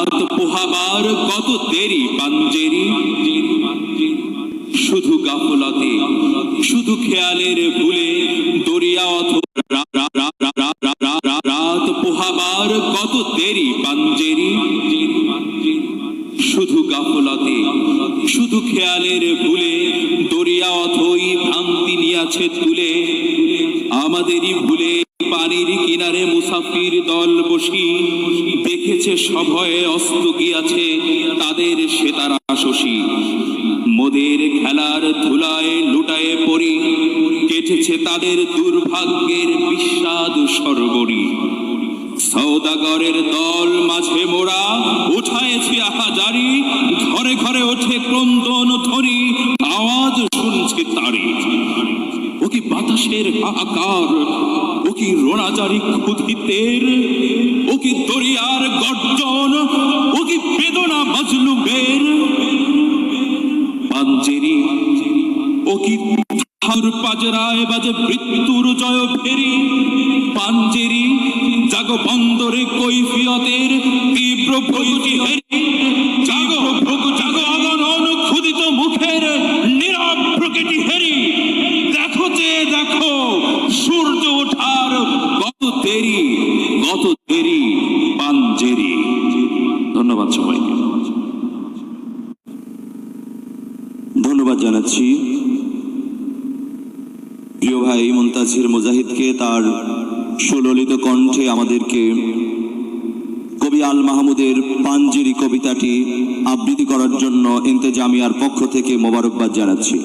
হাত পোহাবার কত দেরি, পাঞ্জেরি? শুধু গাফলতে, শুধু খেয়ালের ভুলে দরিয়া অথবা রাত পোহাবার কত দেরি, পাঞ্জেরি? শুধু গাফলতে, শুধু খেয়ালের ভুলে দরিয়া অথই ভ্রান্তি নিয়াছে তুলে, আমাদেরই ভুলে পানির কিনারে মুসাফির দল বসি দেখেছে সভয়ে অস্ত গিয়াছে তাদের সেতারা শশী। মোদের খেলার ধুলায় লুটায়ে পড়ি, কেটেছে তাদের দুর্ভাগ্যের বিস্বাদ সরবরি সৌদাগরের দল মাঝে মোড়া, উঠায়েছি আহাজারি, ঘরে ঘরে ওঠে ক্রন্দন ধরি, আওয়াজ শুনছে তারি। কি বাতাসের হাহাকার ও কি রোনাজারি ক্ষুধিতের ও কি দরিয়ার গর্জন? ও কি বেদনা মাজলুমের? পাঞ্জেরি, ও কি থার পাজরায় বাজে মৃত্যুর জয় ফেরি? পাঞ্জেরি জাগো বন্দরে কৈফিয়তের তীব্র ভয়টি হেরি জাগো ভোগ জাগো অগণন ক্ষুদিত মুখের নীরব প্রকৃতি হেরি দেখো যে সূর্য ওঠার কত দেরি কত দেরি পাঞ্জেরি ধন্যবাদ সবাইকে। ধন্যবাদ জানাচ্ছি। প্রিয় ভাই মুন্তাজির মুজাহিদকে, তার সুললিত কণ্ঠে আমাদেরকে কবি আল মাহমুদের পাঞ্জেরি কবিতাটি আবৃত্তি করার জন্য ইন্তেজামিয়ার পক্ষ থেকে মোবারকবাদ জানাচ্ছি।